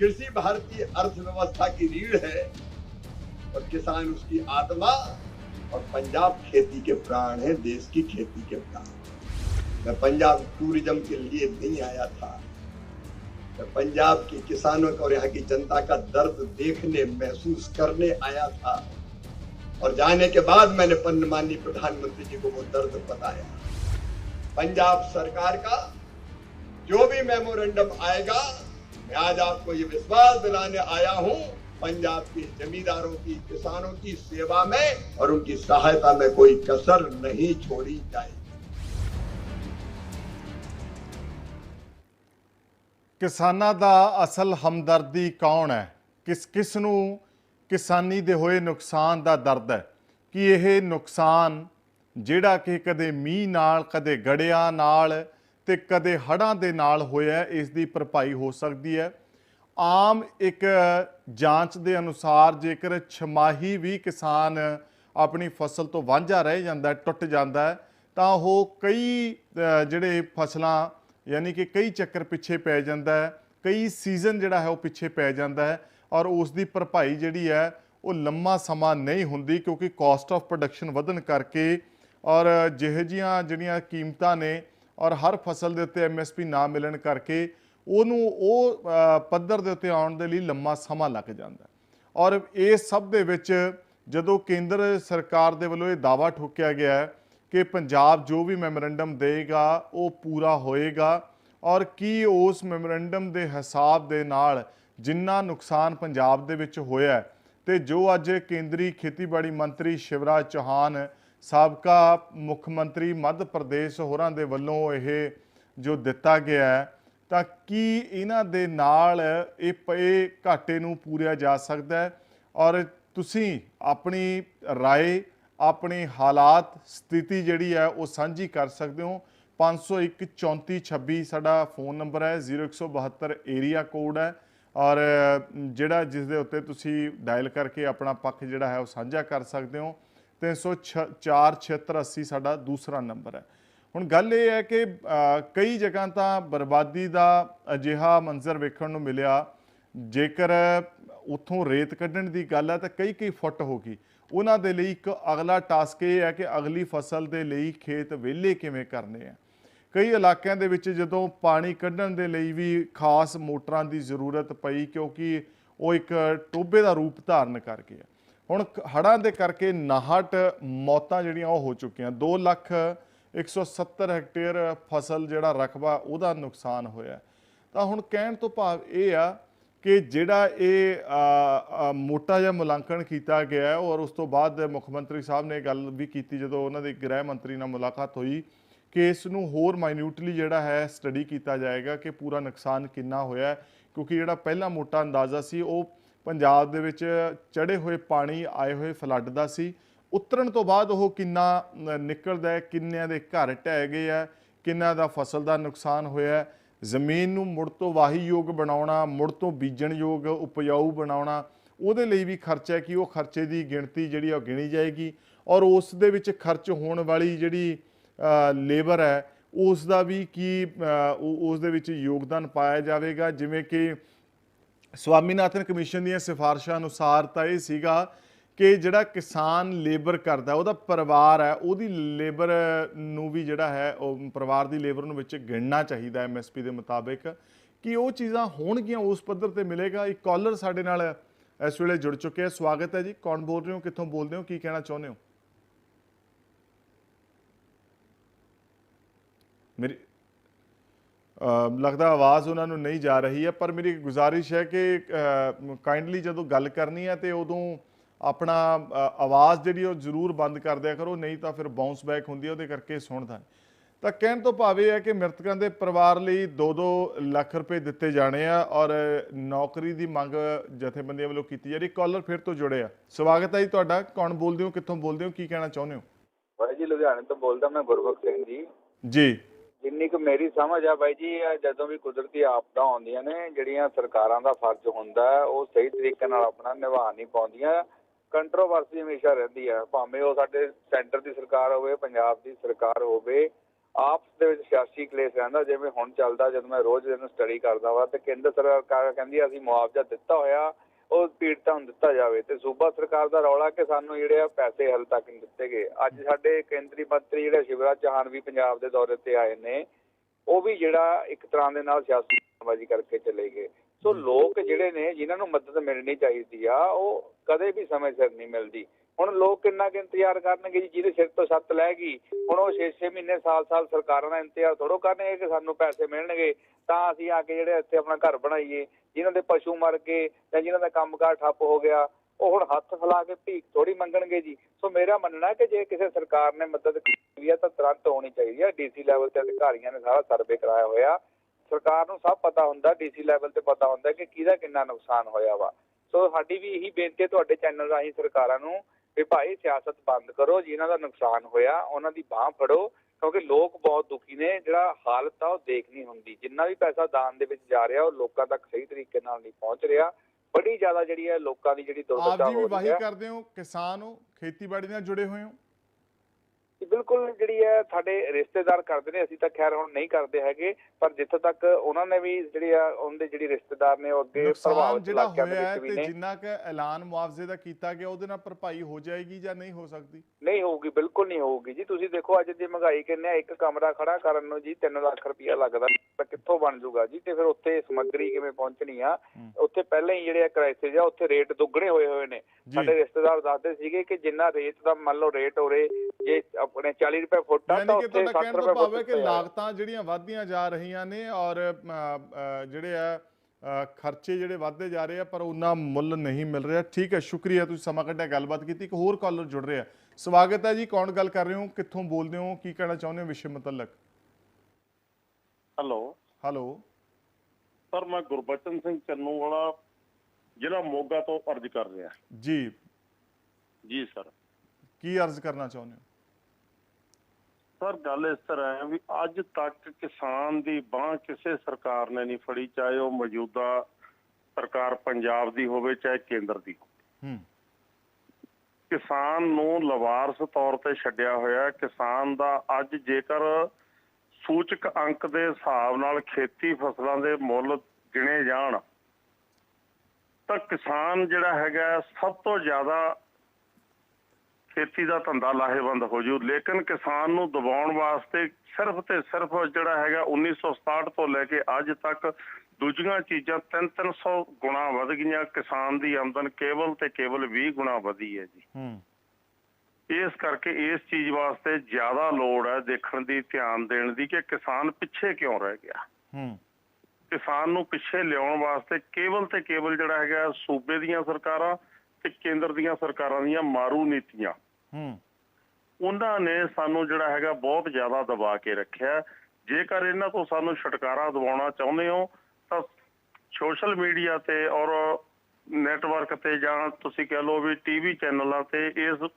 कृषि भारतीय अर्थव्यवस्था की रीढ़ है और किसान उसकी आत्मा और पंजाब खेती के प्राण है, देश की खेती के प्राण। मैं पंजाब टूरिज़्म के लिए नहीं आया था। मैं पंजाब के किसानों का और यहाँ की जनता का दर्द देखने, महसूस करने आया था। और जाने के बाद मैंने माननीय प्रधानमंत्री जी को वो दर्द बताया। पंजाब सरकार का जो भी मेमोरेंडम आएगा मैं आज आपको ये विश्वास दिलाने आया हूं पंजाब के जमींदारों की किसानों की सेवा में और उनकी सहायता में कोई कसर नहीं छोड़ी जाएगी ਕਿਸਾਨਾਂ ਦਾ ਅਸਲ ਹਮਦਰਦੀ ਕੌਣ ਹੈ ਕਿਸ ਕਿਸ ਨੂੰ ਕਿਸਾਨੀ ਦੇ ਹੋਏ ਨੁਕਸਾਨ ਦਾ ਦਰਦ ਹੈ ਕਿ ਇਹ ਨੁਕਸਾਨ ਜਿਹੜਾ ਕਿ ਕਦੇ ਮੀਂਹ ਨਾਲ ਕਦੇ ਗੜਿਆਂ ਨਾਲ ਤੇ ਕਦੇ ਹੜ੍ਹਾਂ ਦੇ ਨਾਲ ਹੋਇਆ ਇਸ ਦੀ ਭਰਪਾਈ ਹੋ ਸਕਦੀ ਹੈ। ਆਮ ਇੱਕ ਜਾਂਚ ਦੇ ਅਨੁਸਾਰ ਜੇਕਰ ਛਮਾਹੀ ਵੀ ਕਿਸਾਨ ਆਪਣੀ ਫਸਲ ਤੋਂ ਵਾਂਝਾ ਰਹਿ ਜਾਂਦਾ ਟੁੱਟ ਜਾਂਦਾ ਤਾਂ ਉਹ ਕਈ ਜਿਹੜੇ ਫਸਲਾਂ, ਯਾਨੀ ਕਿ ਕਈ ਚੱਕਰ ਪਿੱਛੇ ਪੈ ਜਾਂਦਾ ਹੈ, ਕਈ ਸੀਜ਼ਨ ਜਿਹੜਾ ਹੈ ਉਹ ਪਿੱਛੇ ਪੈ ਜਾਂਦਾ ਹੈ ਔਰ ਉਸ ਦੀ ਭਰਪਾਈ ਜਿਹੜੀ ਹੈ ਉਹ ਲੰਮਾ ਸਮਾਂ ਨਹੀਂ ਹੁੰਦੀ ਕਿਉਂਕਿ ਕਾਸਟ ਆਫ ਪ੍ਰੋਡਕਸ਼ਨ ਵਧਣ ਕਰਕੇ ਔਰ ਜਿਹੋ ਜਿਹੀਆਂ ਜਿਹੜੀਆਂ ਕੀਮਤਾਂ ਨੇ ਔਰ ਹਰ ਫਸਲ ਦੇ ਉੱਤੇ ਐਮਐਸਪੀ ਨਾ ਮਿਲਣ ਕਰਕੇ ਉਹਨੂੰ ਉਹ ਪੱਧਰ ਦੇ ਉੱਤੇ ਆਉਣ ਦੇ ਲਈ ਲੰਮਾ ਸਮਾਂ ਲੱਗ ਜਾਂਦਾ ਔਰ ਇਹ ਸਭ ਦੇ ਵਿੱਚ ਜਦੋਂ ਕੇਂਦਰ ਸਰਕਾਰ ਦੇ ਵੱਲੋਂ ਇਹ ਦਾਵਾ ਠੋਕਿਆ ਗਿਆ ਕਿ ਪੰਜਾਬ ਜੋ ਵੀ ਮੈਮੋਰੈਂਡਮ ਦੇਗਾ, ਉਹ ਪੂਰਾ ਹੋਏਗਾ ਔਰ ਕੀ ਉਸ ਮੈਮੋਰੈਂਡਮ ਦੇ ਹਿਸਾਬ ਦੇ ਨਾਲ ਜਿੰਨਾ ਨੁਕਸਾਨ ਪੰਜਾਬ ਦੇ ਵਿੱਚ ਹੋਇਆ ਹੈ, ਤੇ ਜੋ ਅੱਜ ਕੇਂਦਰੀ ਖੇਤੀਬਾੜੀ ਮੰਤਰੀ ਸ਼ਿਵਰਾਜ ਚੌਹਾਨ ਸਾਬਕਾ ਮੁੱਖ ਮੰਤਰੀ ਮੱਧ ਪ੍ਰਦੇਸ਼ ਹੋਰਾਂ ਦੇ ਵੱਲੋਂ ਇਹ ਜੋ ਦਿੱਤਾ ਗਿਆ ਹੈ ਤਾਂ ਕੀ ਇਹਨਾਂ ਦੇ ਨਾਲ ਇਹ ਪਏ ਘਾਟੇ ਨੂੰ ਪੂਰਿਆ ਜਾ ਸਕਦਾ ਹੈ ਔਰ ਤੁਸੀਂ ਆਪਣੀ رائے ਆਪਣੇ ਹਾਲਾਤ ਸਥਿਤੀ ਜਿਹੜੀ ਹੈ ਉਹ ਸਾਂਝੀ ਕਰ ਸਕਦੇ ਹੋ 501 3426 ਸਾਡਾ ਫੋਨ ਨੰਬਰ ਹੈ 0172 ਏਰੀਆ ਕੋਡ ਹੈ ਔਰ ਜਿਹੜਾ ਜਿਸ ਦੇ ਉੱਤੇ ਤੁਸੀਂ ਡਾਇਲ ਕਰਕੇ ਆਪਣਾ ਪੱਖ ਜਿਹੜਾ ਹੈ ਉਹ ਸਾਂਝਾ ਕਰ ਸਕਦੇ ਹੋ 3047680 ਸਾਡਾ ਦੂਸਰਾ ਨੰਬਰ ਹੈ। ਹੁਣ ਗੱਲ ਇਹ ਹੈ ਕਿ ਕਈ ਜਗ੍ਹਾ ਤਾਂ ਬਰਬਾਦੀ ਦਾ ਅਜਿਹਾ ਮੰਜ਼ਰ ਵੇਖਣ ਨੂੰ ਮਿਲਿਆ, ਜੇਕਰ ਉਥੋਂ ਰੇਤ ਕੱਢਣ ਦੀ ਗੱਲ ਹੈ ਤਾਂ ਕਈ ਕਈ ਫੁੱਟ ਹੋ ਗਈ। ਉਹਨਾਂ ਦੇ ਲਈ ਇੱਕ ਅਗਲਾ ਟਾਸਕ ਇਹ ਹੈ ਕਿ ਅਗਲੀ ਫਸਲ ਦੇ ਲਈ ਖੇਤ ਵਿਹਲੇ ਕਿਵੇਂ ਕਰਨੇ ਆ। ਕਈ ਇਲਾਕਿਆਂ ਦੇ ਵਿੱਚ ਜਦੋਂ ਪਾਣੀ ਕੱਢਣ ਦੇ ਲਈ ਵੀ ਖਾਸ ਮੋਟਰਾਂ ਦੀ ਜ਼ਰੂਰਤ ਪਈ, ਕਿਉਂਕਿ ਉਹ ਇੱਕ ਟੋਬੇ ਦਾ ਰੂਪ ਧਾਰਨ ਕਰ ਗਏ ਹੁਣ ਕ- ਹੜ੍ਹਾਂ ਦੇ ਕਰਕੇ 59 ਮੌਤਾਂ ਜਿਹੜੀਆਂ ਉਹ ਹੋ ਚੁੱਕੀਆਂ। 2 ਲੱਖ 170 ਹੈਕਟੇਅਰ ਫਸਲ ਜਿਹੜਾ ਰਕਬਾ, ਉਹਦਾ ਨੁਕਸਾਨ ਹੋਇਆ ਤਾਂ ਹੁਣ ਕਹਿਣ ਤੋਂ ਭਾਵ ਇਹ ਆ ਕਿ ਜਿਹੜਾ ਇਹ ਮੋਟਾ ਜਿਹਾ ਮੁਲਾਂਕਣ ਕੀਤਾ ਗਿਆ ਔਰ ਉਸ ਤੋਂ ਬਾਅਦ ਮੁੱਖ ਮੰਤਰੀ ਸਾਹਿਬ ਨੇ ਗੱਲ ਵੀ ਕੀਤੀ ਜਦੋਂ ਉਹਨਾਂ ਦੇ ਗ੍ਰਹਿ ਮੰਤਰੀ ਨਾਲ ਮੁਲਾਕਾਤ ਹੋਈ ਕਿ ਇਸ ਨੂੰ ਹੋਰ ਮਾਈਨਿਊਟਲੀ ਜਿਹੜਾ ਹੈ ਸਟੱਡੀ ਕੀਤਾ ਜਾਏਗਾ ਕਿ ਪੂਰਾ ਨੁਕਸਾਨ ਕਿੰਨਾ ਹੋਇਆ ਕਿਉਂਕਿ ਜਿਹੜਾ ਪਹਿਲਾ ਮੋਟਾ ਅੰਦਾਜ਼ਾ ਸੀ, ਉਹ ਪੰਜਾਬ ਦੇ ਵਿੱਚ ਚੜੇ ਹੋਏ ਪਾਣੀ ਆਏ ਹੋਏ ਫਲੱਡ ਦਾ ਸੀ। ਉਤਰਨ ਤੋਂ ਬਾਅਦ ਉਹ ਕਿੰਨਾ ਅ, ਨਿਕਲਦਾ ਹੈ ਕਿੰਨਿਆਂ ਦੇ ਘਰ ਢਹਿ ਗਏ ਆ ਕਿੰਨਾ ਦਾ ਫਸਲ ਦਾ ਨੁਕਸਾਨ ਹੋਇਆ ਜ਼ਮੀਨ ਨੂੰ ਮੁੜ ਤੋਂ ਵਾਹੀ ਯੋਗ ਬਣਾਉਣਾ ਮੁੜ ਤੋਂ ਬੀਜਣਯੋਗ ਉਪਜਾਊ ਬਣਾਉਣਾ ਉਹਦੇ ਲਈ ਵੀ ਖਰਚਾ ਹੈ ਕਿ ਉਹ ਖਰਚੇ ਦੀ ਗਿਣਤੀ ਜਿਹੜੀ ਆ ਉਹ ਗਿਣੀ ਜਾਏਗੀ। ਔਰ ਉਸ ਦੇ ਵਿੱਚ ਖਰਚ ਹੋਣ ਵਾਲੀ ਜਿਹੜੀ ਲੇਬਰ ਹੈ ਉਸ ਦਾ ਵੀ ਕੀ ਉਹ- ਉਸ ਦੇ ਵਿੱਚ ਯੋਗਦਾਨ ਪਾਇਆ ਜਾਵੇਗਾ। ਜਿਵੇਂ ਕਿ ਸਵਾਮੀਨਾਥਨ ਕਮਿਸ਼ਨ ਦੀਆਂ ਸਿਫਾਰਿਸ਼ਾਂ ਅਨੁਸਾਰ ਤਾਂ ਇਹ ਸੀਗਾ ਕਿ ਜਿਹੜਾ ਕਿਸਾਨ ਲੇਬਰ ਕਰਦਾ, ਉਹਦਾ ਪਰਿਵਾਰ ਹੈ, ਉਹਦੀ ਲੇਬਰ ਨੂੰ ਵੀ ਜਿਹੜਾ ਹੈ, ਉਹ ਪਰਿਵਾਰ ਦੀ ਲੇਬਰ ਨੂੰ ਵਿੱਚ ਗਿਣਨਾ ਚਾਹੀਦਾ ਐਮਐਸਪੀ ਦੇ ਮੁਤਾਬਿਕ ਕਿ ਉਹ ਚੀਜ਼ਾਂ ਹੋਣਗੀਆਂ, ਉਸ ਪੱਧਰ ਤੇ ਮਿਲੇਗਾ। ਇੱਕ ਕਾਲਰ ਸਾਡੇ ਨਾਲ ਇਸ ਵੇਲੇ ਜੁੜ ਚੁੱਕੇ ਹੈ। ਸਵਾਗਤ ਹੈ ਜੀ। ਕੌਣ ਬੋਲ ਰਹੇ ਹੋ? ਕਿੱਥੋਂ ਬੋਲਦੇ ਹੋ? ਕੀ ਕਹਿਣਾ ਚਾਹੁੰਦੇ ਹੋ? ਮੇਰੀ ਲੱਗਦਾ ਆਵਾਜ਼ ਉਹਨਾਂ ਨੂੰ ਨਹੀਂ ਜਾ ਰਹੀ ਹੈ ਪਰ ਮੇਰੀ ਗੁਜ਼ਾਰਿਸ਼ ਹੈ ਕਿ ਕਾਈਂਡਲੀ ਜਦੋਂ ਗੱਲ ਕਰਨੀ ਹੈ ਤੇ ਉਦੋਂ ਆਪਣਾ ਆਵਾਜ਼ ਜਿਹੜੀ ਉਹ ਜ਼ਰੂਰ ਬੰਦ ਕਰ ਦਿਆ ਕਰੋ ਨਹੀਂ ਤਾਂ ਫਿਰ ਬਾਉਂਸ ਬੈਕ ਹੁੰਦੀ ਹੈ ਉਹਦੇ ਕਰਕੇ ਸੁਣਦਾ। ਤਾਂ ਕਹਿਣ ਤੋਂ ਭਾਵ ਹੈ ਕਿ ਮ੍ਰਿਤਕਾਂ ਦੇ ਪਰਿਵਾਰ ਲਈ 2-2 ਲੱਖ ਰੁਪਏ ਦਿੱਤੇ ਜਾਣੇ ਆ ਔਰ ਨੌਕਰੀ ਦੀ ਮੰਗ ਜਥੇਬੰਦੀਆਂ ਵੱਲੋਂ ਕੀਤੀ ਜਾ ਰਹੀ। ਕਾਲਰ ਫਿਰ ਤੋਂ ਜੁੜੇ ਆ। ਸਵਾਗਤ ਹੈ ਜੀ ਤੁਹਾਡਾ। ਕੌਣ ਬੋਲਦੇ ਹੋ? ਕਿੱਥੋਂ ਬੋਲਦੇ ਹੋ? ਕੀ ਕਹਿਣਾ ਚਾਹੁੰਦੇ ਹੋ? ਜੀ ਲੁਧਿਆਣੇ ਤੋਂ ਬੋਲਦਾ ਮੈਂ ਗੁਰਬਖਸ਼ ਸਿੰਘ ਜੀ। ਜੀ। ਜਿੰਨੀ ਕੁ ਮੇਰੀ ਸਮਝ ਆ ਬਾਈ ਜੀ ਜਦੋਂ ਵੀ ਕੁਦਰਤੀ ਆਪਦਾ ਆਉਂਦੀਆਂ ਨੇ, ਜਿਹੜੀਆਂ ਸਰਕਾਰਾਂ ਦਾ ਫਰਜ਼ ਹੁੰਦਾ ਉਹ ਸਹੀ ਤਰੀਕੇ ਨਾਲ ਆਪਣਾ ਨਿਭਾ ਨਹੀਂ ਪਾਉਂਦੀਆਂ। ਕੰਟਰੋਵਰਸੀ ਹਮੇਸ਼ਾ ਰਹਿੰਦੀ ਹੈ ਭਾਵੇਂ ਉਹ ਸਾਡੇ ਸੈਂਟਰ ਦੀ ਸਰਕਾਰ ਹੋਵੇ, ਪੰਜਾਬ ਦੀ ਸਰਕਾਰ ਹੋਵੇ, ਆਪਸ ਦੇ ਵਿੱਚ ਸਿਆਸੀ ਕਲੇਸ਼ ਰਹਿੰਦਾ, ਜਿਵੇਂ ਹੁਣ ਚੱਲਦਾ, ਜਦੋਂ ਮੈਂ ਰੋਜ਼ ਇਹਨੂੰ ਸਟੱਡੀ ਕਰਦਾ ਵਾ, ਤੇ ਕੇਂਦਰ ਸਰਕਾਰ ਕਹਿੰਦੀ ਅਸੀਂ ਮੁਆਵਜ਼ਾ ਦਿੱਤਾ ਹੋਇਆ ਉਹ ਪੀੜਤਾਂ ਨੂੰ ਦਿੱਤਾ ਜਾਵੇ ਤੇ ਸੂਬਾ ਸਰਕਾਰ ਦਾ ਰੌਲਾ ਕਿ ਸਾਨੂੰ ਜਿਹੜੇ ਆ ਪੈਸੇ ਹਾਲੇ ਤੱਕ ਨਹੀਂ ਦਿੱਤੇ ਗਏ। ਅੱਜ ਸਾਡੇ ਕੇਂਦਰੀ ਮੰਤਰੀ ਜਿਹੜੇ ਸ਼ਿਵਰਾਜ ਚੌਹਾਨ ਵੀ ਪੰਜਾਬ ਦੇ ਦੌਰੇ ਤੇ ਆਏ ਨੇ ਉਹ ਵੀ ਜਿਹੜਾ ਇੱਕ ਤਰ੍ਹਾਂ ਦੇ ਨਾਲ ਸਿਆਸੀ ਬਾਜੀ ਕਰਕੇ ਚਲੇ ਗਏ। ਸੋ ਲੋਕ ਜਿਹੜੇ ਨੇ ਜਿਨ੍ਹਾਂ ਨੂੰ ਮਦਦ ਮਿਲਣੀ ਚਾਹੀਦੀ ਆ ਉਹ ਕਦੇ ਵੀ ਸਮੇਂ ਸਿਰ ਨਹੀਂ ਮਿਲਦੀ। ਹੁਣ ਲੋਕ ਕਿੰਨਾ ਕੁ ਇੰਤਜ਼ਾਰ ਕਰਨਗੇ ਜੀ, ਜਿਹਦੇ ਸਿਰ ਤੋਂ ਛੱਤ ਲੈ ਗਈ, ਹੁਣ ਉਹ 6-6 ਮਹੀਨੇ, ਸਾਲ-ਸਾਲ ਸਰਕਾਰਾਂ ਦਾ ਇੰਤਜ਼ਾਰ ਥੋੜੋ ਕਰਨਗੇ ਕਿ ਸਾਨੂੰ ਪੈਸੇ ਮਿਲਣਗੇ, ਤਾਂ ਅਸੀਂ ਆ ਕੇ ਜਿਹੜੇ ਇੱਥੇ ਆਪਣਾ ਘਰ ਬਣਾਈਏ, ਜਿਨ੍ਹਾਂ ਦੇ ਪਸ਼ੂ ਮਰ ਗਏ ਜਾਂ ਜਿਨ੍ਹਾਂ ਦਾ ਕੰਮਕਾਰ ਠੱਪ ਹੋ ਗਿਆ, ਉਹ ਹੁਣ ਹੱਥ ਫੈਲਾ ਕੇ ਭੀਖ ਥੋੜੀ ਮੰਗਣਗੇ ਜੀ। ਸੋ ਮੇਰਾ ਮੰਨਣਾ ਕਿ ਜੇ ਕਿਸੇ ਸਰਕਾਰ ਨੇ ਮਦਦ ਕੀਤੀ ਹੈ, ਤਾਂ ਤੁਰੰਤ ਹੋਣੀ ਚਾਹੀਦੀ ਹੈ। ਡੀਸੀ ਲੈਵਲ ਤੇ ਅਧਿਕਾਰੀਆਂ ਨੇ ਸਾਰਾ ਸਰਵੇ ਕਰਾਇਆ ਹੋਇਆ। ਸਰਕਾਰ ਨੂੰ ਸਭ ਪਤਾ ਹੁੰਦਾ, ਡੀਸੀ ਲੈਵਲ ਤੇ ਪਤਾ ਹੁੰਦਾ ਕਿ ਕਿਹਦਾ ਕਿੰਨਾ ਨੁਕਸਾਨ ਹੋਇਆ ਵਾ। ਸੋ ਸਾਡੀ ਵੀ ਇਹੀ ਬੇਨਤੀ ਹੈ ਤੁਹਾਡੇ ਚੈਨਲ ਰਾਹੀਂ ਸਰਕਾਰਾਂ ਨੂੰ ਵੀ ਭਾਈ ਸਿਆਸਤ ਬੰਦ ਕਰੋ ਜਿਨ੍ਹਾਂ ਦਾ ਨੁਕਸਾਨ ਹੋਇਆ ਉਹਨਾਂ ਦੀ ਬਾਹ ਫੜੋ ਕਿਉਂਕਿ ਲੋਕ ਬਹੁਤ ਦੁਖੀ ਨੇ ਜਿਹੜਾ ਹਾਲਤ ਆ ਉਹ ਦੇਖ ਨਹੀਂ ਹੁੰਦੀ। ਜਿੰਨਾ ਵੀ ਪੈਸਾ ਦਾਨ ਦੇ ਵਿੱਚ ਜਾ ਰਿਹਾ ਉਹ ਲੋਕਾਂ ਤੱਕ ਸਹੀ ਤਰੀਕੇ ਨਾਲ ਨਹੀਂ ਪਹੁੰਚ ਰਿਹਾ। ਬੜੀ ਜ਼ਿਆਦਾ ਜਿਹੜੀ ਹੈ ਲੋਕਾਂ ਦੀ ਜਿਹੜੀ ਆਪ ਦੁਰਦਸ਼ਾ ਜੀ ਵੀ ਹੋ ਰਹੀ ਵਾਹੀ ਹੈ। ਕਰਦੇ ਹੋ ਕਿਸਾਨ ਹੋ ਖੇਤੀਬਾੜੀ ਨਾਲ ਜੁੜੇ ਹੋਏ ਹੋ? ਬਿਲਕੁਲ ਜਿਹੜੀ ਹੈ ਸਾਡੇ ਰਿਸ਼ਤੇਦਾਰ ਕਰਦੇ ਨੇ ਅਸੀਂ ਤਾਂ ਖੈਰ ਹੁਣ ਨਹੀਂ ਕਰਦੇ ਹੈਗੇ ਪਰ ਜਿੱਥੇ ਤੱਕ ਉਹਨਾਂ ਨੇ ਵੀ ਜਿਹੜੀ ਆ ਉਹਨਾਂ ਦੇ ਜਿਹੜੀ ਰਿਸ਼ਤੇਦਾਰ ਨੇ ਉਹ ਅੱਗੇ ਪ੍ਰਭਾਵਿਤ ਜਿਹੜਾ ਇਲਾਕਿਆਂ ਦੇ ਵਿੱਚ ਵੀ ਤੇ ਨੇ। ਜਿੰਨਾ ਕੁ ਐਲਾਨ ਮੁਆਵਜ਼ੇ ਦਾ ਕੀਤਾ ਗਿਆ ਉਹਦੇ ਨਾਲ ਭਰਪਾਈ ਹੋ ਜਾਏਗੀ ਜਾਂ ਨਹੀਂ ਹੋ ਸਕਦੀ? ਨਹੀਂ ਹੋਊਗੀ ਬਿਲਕੁਲ ਨਹੀਂ ਹੋਊਗੀ ਜੀ। ਤੁਸੀਂ ਦੇਖੋ ਅੱਜ ਦੀ ਮਹਿੰਗਾਈ ਕਿੰਨੇ ਆ ਇੱਕ ਕਮਰਾ ਖੜਾ ਕਰਨ ਨੂੰ ਜੀ 3 ਲੱਖ ਰੁਪਇਆ ਲੱਗਦਾ। ਤਾਂ ਕਿੱਥੋਂ ਬਣ ਜਾਊਗਾ ਜੀ? ਤੇ ਫਿਰ ਉੱਥੇ ਸਮੱਗਰੀ ਕਿਵੇਂ ਪਹੁੰਚਣੀ ਆ। ਉੱਥੇ ਪਹਿਲਾਂ ਹੀ ਜਿਹੜੇ ਕ੍ਰਾਈਸਿਸ ਆ ਉੱਥੇ ਰੇਟ ਦੁੱਗਣੇ ਹੋਏ ਹੋਏ ਨੇ। ਸਾਡੇ ਰਿਸ਼ਤੇਦਾਰ ਦੱਸਦੇ ਸੀਗੇ ਕਿ ਜਿੰਨਾ ਰੇਟ ਦਾ ਮੰਨ ਲਓ ਰੇਟ ਹੋ ਰੇ ਜੇ ਆਪਣੇ 40 ਰੁਪਏ ਫੁੱਟ ਆ ਤਾਂ ਉੱਥੇ ਤੁਹਾਡਾ 60 ਕਹਿਣ ਤੋਂ ਰੁਪਏ ਹੈ ਫੁੱਟ ਕਿ। ਲਾਗਤਾਂ ਜਿਹੜੀਆਂ ਵਧਦੀਆਂ ਜਾ ਰਹੀਆਂ ਨੇ ਔਰ ਜਿਹੜੇ ਆ ਖਰਚੇ ਜਿਹੜੇ ਵਧਦੇ ਜਾ ਰਹੇ ਆ ਪਰ ਉਹਨਾਂ ਮੁੱਲ ਨਹੀਂ ਮਿਲ ਰਿਹਾ। ਠੀਕ ਹੈ ਸ਼ੁਕਰੀਆ ਤੁਸੀਂ ਸਮਾਂ ਕੱਢਿਆ ਗੱਲਬਾਤ ਕੀਤੀ। ਇੱਕ ਹੋਰ ਕਾਲਰ ਜੁੜ ਰਿਹਾ। ਸਵਾਗਤ ਹੈ ਜੀ ਕੌਣ ਗੱਲ ਕਰ ਰਹੇ ਹੋ? ਕਿੱਥੋਂ ਬੋਲਦੇ ਹੋ? ਕੀ ਕਹਿਣਾ ਚਾਹੁੰਦੇ ਹੋ ਵਿਸ਼ੇ ਮੁਤਲਕ? ਹੈਲੋ। ਹੈਲੋ। ਸਰ ਮੈਂ ਗੁਰਬਚਨ ਸਿੰਘ ਚੰਨੂ ਵਾਲਾ ਜ਼ਿਲ੍ਹਾ ਮੋਗਾ ਤੋਂ ਅਰਜ਼ ਕਰ ਰਿਹਾ। ਜੀ। ਜੀ ਸਰ। ਕੀ ਅਰਜ਼ ਕਰਨਾ ਚਾਹੁੰਦੇ ਹੋ? ਸਰ ਗੱਲ ਇਸ ਤਰ੍ਹਾਂ ਹੈ ਵੀ ਅੱਜ ਤੱਕ ਕਿਸਾਨ ਦੀ ਬਾਹ ਕਿਸੇ ਸਰਕਾਰ ਨੇ ਨਹੀਂ ਫੜੀ ਚਾਹੇ ਉਹ ਮੌਜੂਦਾ ਸਰਕਾਰ ਪੰਜਾਬ ਦੀ ਹੋਵੇ ਚਾਹੇ ਕੇਂਦਰ ਦੀ ਹੂੰ। ਕਿਸਾਨ ਨੂੰ ਲਵਾਰਸ ਤੌਰ ਤੇ ਛੱਡਿਆ ਹੋਇਆ। ਕਿਸਾਨ ਦਾ ਅੱਜ ਜੇਕਰ ਸੂਚਕ ਅੰਕ ਦੇ ਹਿਸਾਬ ਨਾਲ ਖੇਤੀ ਫਸਲਾਂ ਦੇ ਮੁੱਲ ਗਿਣੇ ਜਾਣ, ਤਾਂ ਕਿਸਾਨ ਜਿਹੜਾ ਹੈਗਾ ਸਭ ਤੋਂ ਜ਼ਿਆਦਾ ਖੇਤੀ ਦਾ ਧੰਦਾ ਲਾਹੇਵੰਦ ਹੋ ਜੂ। ਲੇਕਿਨ ਕਿਸਾਨ ਨੂੰ ਦਬਾਉਣ ਵਾਸਤੇ ਸਿਰਫ ਤੇ ਸਿਰਫ ਜਿਹੜਾ ਹੈਗਾ 1967 ਤੋਂ ਲੈ ਕੇ ਅੱਜ ਤੱਕ ਦੂਜੀਆਂ ਚੀਜ਼ਾਂ 3-300 ਗੁਣਾ ਵਧ ਗਈਆਂ। ਕਿਸਾਨ ਦੀ ਆਮਦਨ ਕੇਵਲ ਤੇ ਕੇਵਲ 20 ਗੁਣਾ ਵਧੀ ਹੈ ਜੀ। ਹੂੰ। ਇਸ ਕਰਕੇ ਇਸ ਚੀਜ਼ ਵਾਸਤੇ ਜ਼ਿਆਦਾ ਲੋੜ ਹੈ ਦੇਖਣ ਦੀ ਧਿਆਨ ਦੇਣ ਦੀ ਕਿ ਕਿਸਾਨ ਪਿੱਛੇ ਕਿਉਂ ਰਹਿ ਗਿਆ। ਹੂੰ। ਕਿਸਾਨ ਨੂੰ ਪਿੱਛੇ ਲਿਆਉਣ ਵਾਸਤੇ ਕੇਵਲ ਤੇ ਕੇਵਲ ਜਿਹੜਾ ਹੈਗਾ ਸੂਬੇ ਦੀਆਂ ਸਰਕਾਰਾਂ ਤੇ ਕੇਂਦਰ ਦੀਆਂ ਸਰਕਾਰਾਂ ਦੀਆਂ ਮਾਰੂ ਨੀਤੀਆਂ। ਹੂੰ। ਉਹਨਾਂ ਨੇ ਸਾਨੂੰ ਜਿਹੜਾ ਹੈਗਾ ਬਹੁਤ ਜ਼ਿਆਦਾ ਦਬਾ ਕੇ ਰੱਖਿਆ। ਜੇਕਰ ਇਹਨਾਂ ਤੋਂ ਸਾਨੂੰ ਛੁਟਕਾਰਾ ਦਿਵਾਉਣਾ ਚਾਹੁੰਦੇ ਹੋ ਤਾਂ ਸੋਸ਼ਲ ਮੀਡੀਆ ਤੇ ਔਰ ਨੈਟਵਰਕ ਤੇ ਜਾਂ ਤੁਸੀਂ ਕਹਿ ਲਓ ਵੀ ਟੀਵੀ ਚੈਨਲਾਂ ਤੇ ਇਸ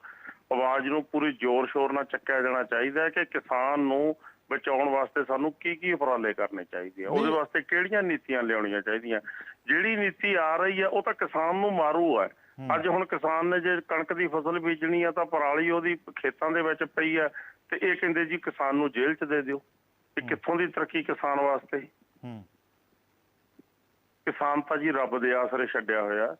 ਆਵਾਜ਼ ਨੂੰ ਪੂਰੀ ਜ਼ੋਰ ਸ਼ੋਰ ਨਾਲ ਚੱਕਿਆ ਜਾਣਾ ਚਾਹੀਦਾ ਹੈ ਕਿ ਕਿਸਾਨ ਨੂੰ ਬਚਾਉਣ ਵਾਸਤੇ ਸਾਨੂੰ ਕੀ ਕੀ ਉਪਰਾਲੇ ਕਰਨੇ ਚਾਹੀਦੇ ਆ? ਉਹਦੇ। ਵਾਸਤੇ ਕਿਹੜੀਆਂ ਨੀਤੀਆਂ ਲਿਆਉਣੀਆਂ ਚਾਹੀਦੀਆਂ? ਜਿਹੜੀ ਨੀਤੀ ਆ ਰਹੀ ਹੈ ਉਹ ਤਾਂ ਕਿਸਾਨ ਨੂੰ ਮਾਰੂ ਹੈ। ਅੱਜ ਹੁਣ ਕਿਸਾਨ ਨੇ ਜੇ ਕਣਕ ਦੀ ਫਸਲ ਬੀਜਣੀ ਆ ਤਾਂ ਪਰਾਲੀ ਉਹਦੀ ਖੇਤਾਂ ਦੇ ਵਿੱਚ ਪਈ ਹੈ ਤੇ ਇਹ ਕਹਿੰਦੇ ਜੀ ਕਿਸਾਨ ਨੂੰ ਜੇਲ੍ਹ 'ਚ ਦੇ ਦਿਓ। ਇਹ ਕਿੱਥੋਂ ਦੀ ਤਰੱਕੀ ਕਿਸਾਨ ਵਾਸਤੇ? ਕਿਸਾਨ ਤਾਂ ਜੀ ਰੱਬ ਦੇ ਆਸਰੇ ਛੱਡਿਆ ਹੋਇਆ।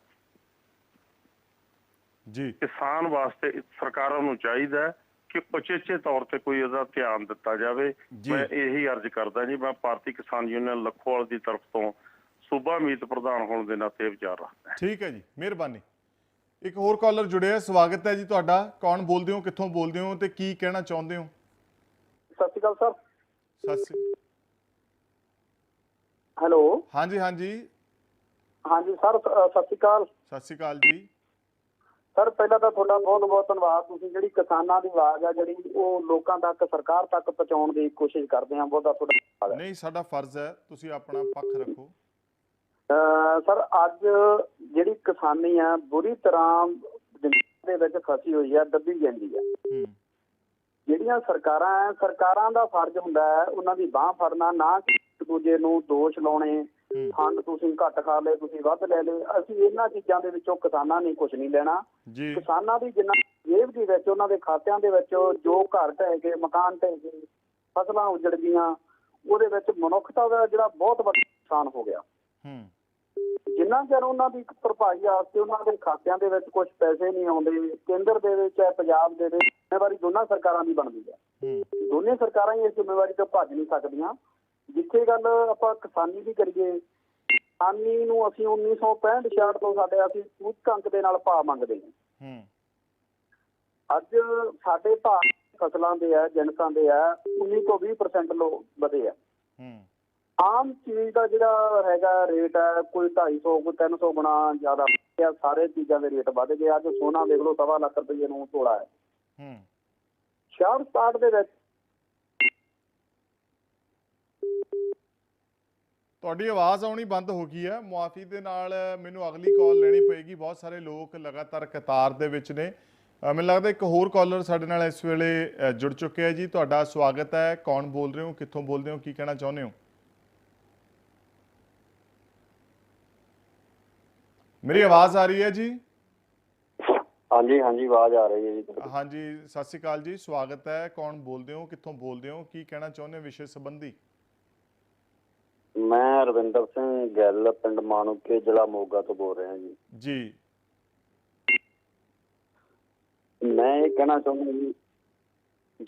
ਜੀ। ਕਿਸਾਨ ਵਾਸਤੇ ਸਰਕਾਰਾਂ ਨੂੰ ਚਾਹੀਦਾ ਕਿ ਉਚੇਚੇ ਤੌਰ ਤੇ ਕੋਈ ਇਹਦਾ ਧਿਆਨ ਦਿੱਤਾ ਜਾਵੇ। ਮੈਂ ਇਹੀ ਅਰਜ਼ ਕਰਦਾ ਜੀ ਮੈਂ ਭਾਰਤੀ ਕਿਸਾਨ ਯੂਨੀਅਨ ਲੱਖੋਵਾਲ ਦੀ ਤਰਫ ਤੋਂ ਸੂਬਾ ਮੀਤ ਪ੍ਰਧਾਨ ਹੋਣ ਦੇ ਨਾਤੇ ਵਿਚਾਰ ਰੱਖਦਾ ਠੀਕ ਹੈ ਜੀ ਮਿਹਰਬਾਨੀ। ਇੱਕ ਹੋਰ ਕਾਲਰ ਜੁੜਿਆ ਸਵਾਗਤ ਹੈ ਜੀ ਤੁਹਾਡਾ। ਕੌਣ ਬੋਲਦੇ ਹੋ ਕਿੱਥੋਂ ਬੋਲਦੇ ਹੋ ਤੇ ਕੀ ਕਹਿਣਾ ਚਾਹੁੰਦੇ ਹੋ? ਸਤਿ ਸ਼੍ਰੀ ਅਕਾਲ ਸਰ। ਸਤਿ ਸ੍ਰੀ ਹੈਲੋ। ਹਾਂਜੀ ਹਾਂਜੀ। ਹਾਂਜੀ ਸਰ ਸਤਿ ਸ਼੍ਰੀ ਅਕਾਲ। ਸਤਿ ਸ੍ਰੀ ਅਕਾਲ ਜੀ। ਸਰ ਪਹਿਲਾਂ ਤਾਂ ਤੁਹਾਡਾ ਬਹੁਤ ਬਹੁਤ ਧੰਨਵਾਦ। ਤੁਸੀਂ ਜਿਹੜੀ ਕਿਸਾਨਾਂ ਦੀ ਆਵਾਜ਼ ਆ ਜਿਹੜੀ ਉਹ ਲੋਕਾਂ ਤੱਕ ਸਰਕਾਰ ਤੱਕ ਪਹੁੰਚਾਉਣ ਦੀ ਕੋਸ਼ਿਸ਼ ਕਰਦੇ ਆ ਬਹੁਤਾ ਤੁਹਾਡਾ ਧੰਨਵਾਦ ਨਹੀਂ ਸਾਡਾ ਫਰਜ਼ ਹੈ ਤੁਸੀਂ ਆਪਣਾ ਪੱਖ ਰੱਖੋ। ਸਰ ਅੱਜ ਜਿਹੜੀ ਕਿਸਾਨੀ ਆ ਬੁਰੀ ਤਰ੍ਹਾਂ ਜ਼ਿੰਦਗੀ ਦੇ ਵਿੱਚ ਫਸੀ ਹੋਈ ਆ ਦੱਬੀ ਜਾਂਦੀ ਆ। ਜਿਹੜੀਆਂ ਸਰਕਾਰਾਂ ਆ ਸਰਕਾਰਾਂ ਦਾ ਫਰਜ਼ ਹੁੰਦਾ ਹੈ ਉਹਨਾਂ ਦੀ ਬਾਹ ਫੜਨਾ ਨਾ ਕਿ ਇੱਕ ਦੂਜੇ ਨੂੰ ਦੋਸ਼ ਲਾਉਣੇ। ਫੰਡ ਤੁਸੀਂ ਘੱਟ ਖਾ ਲਏ ਤੁਸੀਂ ਵੱਧ ਲੈ ਲਏ। ਅਸੀਂ ਇਹਨਾਂ ਚੀਜ਼ਾਂ ਦੇ ਵਿੱਚੋਂ ਕਿਸਾਨਾਂ ਨੇ ਕੁਝ ਨਹੀਂ ਲੈਣਾ। ਕਿਸਾਨਾਂ ਦੀ ਜਿੰਨਾ ਜੇਬ ਦੇ ਵਿੱਚ ਉਹਨਾਂ ਦੇ ਖਾਤਿਆਂ ਦੇ ਵਿੱਚ ਜੋ ਘਰ ਢਹਿ ਗਏ ਮਕਾਨ ਢਹਿ ਗਏ ਫਸਲਾਂ ਉਜੜ ਗਈਆਂ ਉਹਦੇ ਵਿੱਚ ਮਨੁੱਖਤਾ ਦਾ ਜਿਹੜਾ ਬਹੁਤ ਵੱਡਾ ਨੁਕਸਾਨ ਹੋ ਗਿਆ। ਹੂੰ। ਜਿੰਨਾ ਚਿਰ ਉਹਨਾਂ ਦੀ ਇੱਕ ਭਰਪਾਈ ਵਾਸਤੇ ਉਹਨਾਂ ਦੇ ਖਾਤਿਆਂ ਦੇ ਵਿੱਚ ਕੁਝ ਪੈਸੇ ਨਹੀਂ ਆਉਂਦੇ ਕੇਂਦਰ ਦੇ ਵਿੱਚ ਚਾਹੇ ਪੰਜਾਬ ਦੇ ਵਿੱਚ ਜ਼ਿੰਮੇਵਾਰੀ ਦੋਨਾਂ ਸਰਕਾਰਾਂ ਦੀ ਬਣਦੀ ਹੈ। ਹੂੰ। ਦੋਨੇ ਸਰਕਾਰਾਂ ਹੀ ਇਸ ਜ਼ਿੰਮੇਵਾਰੀ ਤੋਂ ਭੱਜ ਨਹੀਂ ਸਕਦੀਆਂ। ਜਿੱਥੇ ਗੱਲ ਆਪਾਂ ਕਿਸਾਨੀ ਦੀ ਕਰੀਏ ਕਿਸਾਨੀ ਨੂੰ ਅਸੀਂ 1965 66 ਤੋਂ ਸਾਡੇ ਅਸੀਂ ਸੂਚਕਾਂਕ ਦੇ ਨਾਲ ਭਾਅ ਮੰਗਦੇ ਹਾਂ। ਹੂੰ। ਅੱਜ ਸਾਡੇ ਭਾਅ ਫਸਲਾਂ ਦੇ ਆ ਜਿਣਸਾਂ ਦੇ ਆ 19 ਤੋਂ 20% ਲੋ ਵਧੇ ਆ। ਹੂੰ। ਆਮ ਚੀਜ਼ ਦਾ ਜਿਹੜਾ ਹੈਗਾ ਰੇਟ ਹੈ ਕੋਈ 250 ਕੋਈ 300 ਗੁਣਾ ਜ਼ਿਆਦਾ ਵਧਿਆ ਸਾਰੇ ਚੀਜ਼ਾਂ ਦੇ ਰੇਟ ਵੱਧ ਗਏ। ਅੱਜ ਸੋਨਾ ਦੇਖ ਲਓ ਸਵਾ ਲੱਖ ਰੁਪਏ ਨੂੰ ਤੋਲਾ ਹੈ। ਹੂੰ। 66 ਸਟਾਰਟ ਦੇ ਵਿੱਚ ਤੁਹਾਡੀ ਆਵਾਜ਼ ਆਉਣੀ ਬੰਦ ਹੋ ਗਈ ਹੈ। ਮੁਆਫੀ ਦੇ ਨਾਲ ਮੈਨੂੰ ਅਗਲੀ ਕਾਲ ਲੈਣੀ ਪਏਗੀ। ਬਹੁਤ ਸਾਰੇ ਲੋਕ ਲਗਾਤਾਰ ਕਤਾਰ ਦੇ ਵਿੱਚ ਨੇ। ਮੈਨੂੰ ਲੱਗਦਾ ਇੱਕ ਹੋਰ ਕਾਲਰ ਸਾਡੇ ਨਾਲ ਇਸ ਵੇਲੇ ਜੁੜ ਚੁੱਕੇ ਹੈ ਜੀ। ਤੁਹਾਡਾ ਸਵਾਗਤ ਹੈ। ਕੌਣ ਬੋਲ ਰਹੇ ਹੋ? ਕਿੱਥੋਂ ਬੋਲਦੇ ਹੋ? ਕੀ ਕਹਿਣਾ ਚਾਹੁੰਦੇ ਹੋ? ਮੇਰੀ ਆਵਾਜ਼ ਆ ਰਹੀ ਹੈ ਜੀ? ਹਾਂਜੀ ਹਾਂਜੀ ਆਵਾਜ਼ ਆ ਰਹੀ ਹੈ ਜੀ। ਹਾਂਜੀ ਸਤਿ ਸ਼੍ਰੀ ਅਕਾਲ ਜੀ। ਸਵਾਗਤ ਹੈ। ਕੌਣ ਬੋਲਦੇ ਹੋ? ਕਿੱਥੋਂ ਬੋਲਦੇ ਹੋ? ਕੀ ਕਹਿਣਾ ਚਾਹੁੰਦੇ ਹੋ ਵਿਸ਼ੇ ਸੰਬੰਧੀ? ਮੈਂ ਰਵਿੰਦਰ ਸਿੰਘ ਗਿੱਲ ਪਿੰਡ ਮਾਣੂਕੇ ਜ਼ਿਲ੍ਹਾ ਮੋਗਾ ਤੋਂ ਬੋਲ ਰਿਹਾ ਜੀ। ਜੀ। ਮੈਂ ਇਹ ਕਹਿਣਾ ਚਾਹੁੰਦਾ ਜੀ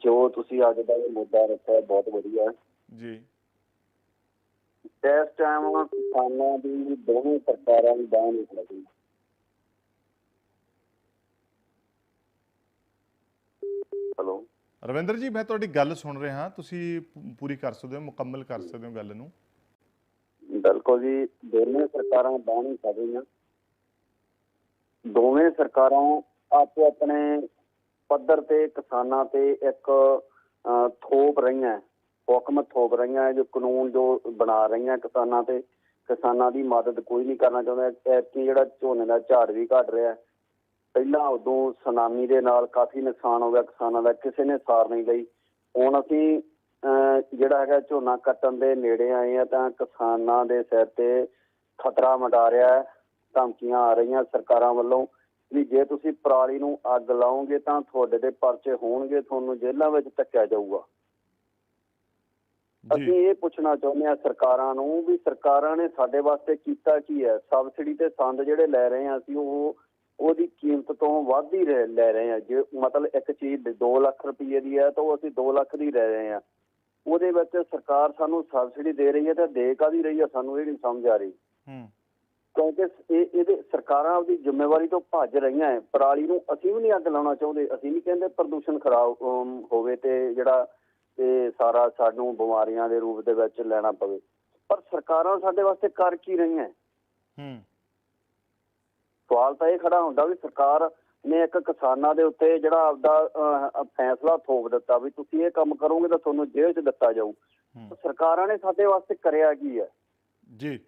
ਜੋ ਤੁਸੀਂ ਅੱਜ ਦਾ ਇਹ ਮੁੱਦਾ ਰੱਖਿਆ ਬਹੁਤ ਵਧੀਆ ਜੀ। ਇਸ ਟਾਈਮ ਕਿਸਾਨਾਂ ਦੀ ਦੋਵੇਂ ਸਰਕਾਰਾਂ ਦੀ ਬਾਹ ਨਹੀਂ ਲੱਗੀ ਹਲੋ। ਰਵਿੰਦਰ ਜੀ ਮੈਂ ਤੁਹਾਡੀ ਗੱਲ ਸੁਣ ਰਿਹਾ ਤੁਸੀਂ ਪੂਰੀ ਕਰ ਸਕਦੇ ਹੋ ਮੁਕੰਮਲ ਕਰ ਸਕਦੇ ਹੋ ਗੱਲ ਨੂੰ। ਬਿਲਕੁਲ ਜੀ, ਦੋਵੇਂ ਸਰਕਾਰਾਂ ਬਾਹ ਕਰ ਰਹੀਆਂ। ਦੋਵੇਂ ਸਰਕਾਰਾਂ ਆਪੋ ਆਪਣੇ ਪੱਧਰ ਤੇ ਕਿਸਾਨਾਂ ਤੇ ਇੱਕ ਥੋਪ ਰਹੀਆਂ, ਹੁਕਮ ਥੋਪ ਰਹੀਆਂ, ਜੋ ਕਾਨੂੰਨ ਜੋ ਬਣਾ ਰਹੀਆਂ ਕਿਸਾਨਾਂ ਤੇ। ਕਿਸਾਨਾਂ ਦੀ ਮਦਦ ਕੋਈ ਨਹੀਂ ਕਰਨਾ ਚਾਹੁੰਦਾ। ਐਤਕੀ ਜਿਹੜਾ ਝੋਨੇ ਦਾ ਝਾੜ ਵੀ ਘਟ ਰਿਹਾ। ਪਹਿਲਾਂ ਉਦੋਂ ਸੁਨਾਮੀ ਦੇ ਨਾਲ ਕਾਫੀ ਨੁਕਸਾਨ ਹੋ ਗਿਆ। ਕਿਸਾਨਾਂ ਦਾ ਕਿਸੇ ਨੇ ਸਾਰ ਨਹੀਂ ਲਈ। ਹੁਣ ਅਸੀਂ ਜਿਹੜਾ ਹੈਗਾ ਝੋਨਾ ਕੱਟਣ ਦੇ ਨੇੜੇ ਆਏ ਆ ਤਾਂ ਕਿਸਾਨਾਂ ਦੇ ਸਿਰ ਤੇ ਖਤਰਾ ਮੰਡਾ ਰਿਹਾ ਹੈ ਧਮਕੀਆਂ ਆ ਰਹੀਆਂ ਸਰਕਾਰਾਂ ਵੱਲੋਂ। ਵੀ ਜੇ ਤੁਸੀਂ ਪਰਾਲੀ ਨੂੰ ਅੱਗ ਲਾਓਗੇ ਤਾਂ ਤੁਹਾਡੇ ਤੇ ਪਰਚੇ ਹੋਣਗੇ ਤੁਹਾਨੂੰ ਜੇਲ੍ਹਾਂ ਵਿੱਚ ਧੱਕਿਆ ਜਾਊਗਾ। ਅਸੀਂ ਇਹ ਪੁੱਛਣਾ ਚਾਹੁੰਦੇ ਆ ਸਰਕਾਰਾਂ ਨੂੰ ਵੀ ਸਰਕਾਰਾਂ ਨੇ ਸਾਡੇ ਵਾਸਤੇ ਕੀਤਾ ਕੀ ਹੈ? ਸਬਸਿਡੀ ਤੇ ਸੰਦ ਜਿਹੜੇ ਲੈ ਰਹੇ ਆ ਅਸੀਂ ਉਹ ਉਹਦੀ ਕੀਮਤ ਤੋਂ ਵੱਧ ਹੀ ਲੈ ਰਹੇ ਆ ਜੇ ਮਤਲਬ ਇੱਕ ਚੀਜ਼ 2 ਲੱਖ ਰੁਪਏ ਦੀ ਹੈ ਤਾਂ ਉਹ ਅਸੀਂ 2 ਲੱਖ ਦੀ ਲੈ ਰਹੇ ਆ ਉਹਦੇ ਵਿੱਚ ਸਰਕਾਰ ਸਾਨੂੰ ਸਬਸਿਡੀ ਦੇ ਰਹੀ ਹੈ ਤਾਂ ਦੇ ਕਾਹਦੀ ਰਹੀ ਹੈ ਸਾਨੂੰ ਇਹ ਨਹੀਂ ਸਮਝ ਆ ਰਹੀ। ਹੂੰ। ਕਿਉਂਕਿ ਇਹ ਇਹਦੇ ਸਰਕਾਰਾਂ ਆਪਦੀ ਜ਼ਿੰਮੇਵਾਰੀ ਤੋਂ ਭੱਜ ਰਹੀਆਂ ਹੈ। ਪਰਾਲੀ ਨੂੰ ਅਸੀਂ ਵੀ ਨਹੀਂ ਅੱਗ ਲਾਉਣਾ ਚਾਹੁੰਦੇ। ਅਸੀਂ ਨਹੀਂ ਕਹਿੰਦੇ ਪ੍ਰਦੂਸ਼ਣ ਖਰਾਬ ਹੋਵੇ ਤੇ ਜਿਹੜਾ ਇਹ ਸਾਰਾ ਸਾਨੂੰ ਬਿਮਾਰੀਆਂ ਦੇ ਰੂਪ ਦੇ ਵਿੱਚ ਲੈਣਾ ਪਵੇ। ਪਰ ਸਰਕਾਰਾਂ ਸਾਡੇ ਵਾਸਤੇ ਕਰ ਕੀ ਰਹੀਆਂ ਹੂੰ। ਸਵਾਲ ਤਾਂ ਇਹ ਖੜਾ ਹੁੰਦਾ ਵੀ ਸਰਕਾਰ ਨੇ ਇੱਕ ਕਿਸਾਨਾਂ ਦੇ ਉੱਤੇ ਜਿਹੜਾ ਆਪਦਾ ਫੈਸਲਾ ਥੋਪ ਦਿੱਤਾ ਵੀ ਤੁਸੀਂ ਇਹ ਕੰਮ ਕਰੋਗੇ ਤਾਂ ਤੁਹਾਨੂੰ ਜੇਲ੍ਹ 'ਚ ਦਿੱਤਾ ਜਾਊ। ਸਰਕਾਰਾਂ ਨੇ ਸਾਡੇ ਵਾਸਤੇ ਕਰਿਆ ਕੀ ਹੈ? ਜੀ।